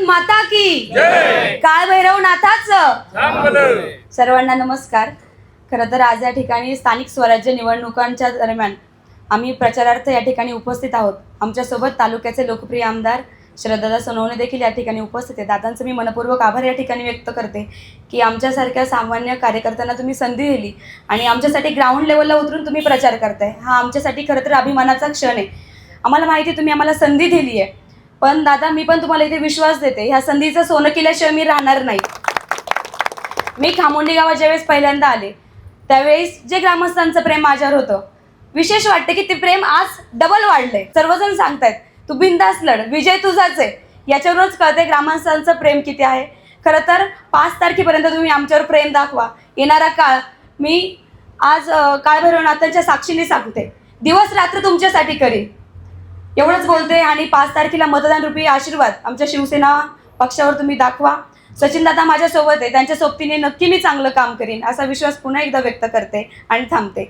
माता की. जय. काळ भैरव नाथाचं सर्वांना नमस्कार. खरं तर आज या ठिकाणी स्थानिक स्वराज्य निवडणुकांच्या दरम्यान आम्ही प्रचारार्थ या ठिकाणी उपस्थित आहोत. आमच्यासोबत तालुक्याचे लोकप्रिय आमदार श्रद्धादा सोनवणे देखील या ठिकाणी उपस्थित आहेत. दादांचं मी मनपूर्वक आभार या ठिकाणी व्यक्त करते की आमच्यासारख्या सामान्य कार्यकर्त्यांना तुम्ही संधी दिली आणि आमच्यासाठी ग्राउंड लेवलला उतरून तुम्ही प्रचार करताय. हा आमच्यासाठी खरं तर अभिमानाचा क्षण आहे. आम्हाला माहिती आहे तुम्ही आम्हाला संधी दिली आहे पण दादा मी पण तुम्हाला इथे विश्वास देते. ह्या संधीचं सोनं केल्याशिवाय मी राहणार नाही. मी खामोंडी गावात ज्यावेळेस पहिल्यांदा आले त्यावेळेस जे ग्रामस्थांचं प्रेम माझ्यावर होतं विशेष वाटते की ते प्रेम आज डबल वाढलंय. सर्वजण सांगतायत तू बिंदास लढ विजय तुझाच आहे. याच्यावरूनच कळते ग्रामस्थांचं प्रेम किती आहे. खरं तर पाच तारखेपर्यंत तुम्ही आमच्यावर प्रेम दाखवा. येणारा काळ मी आज काळभैरवनाथांच्या साक्षीने सांगते. दिवस रात्र तुमच्यासाठी करीन. एवढंच बोलते आणि पाच तारखेला मतदान रुपी आशीर्वाद आमच्या शिवसेना पक्षावर तुम्ही दाखवा. सचिन दादा माझ्यासोबत आहे त्यांच्या सोबतीने नक्की मी चांगलं काम करीन असा विश्वास पुन्हा एकदा व्यक्त करते आणि थांबते.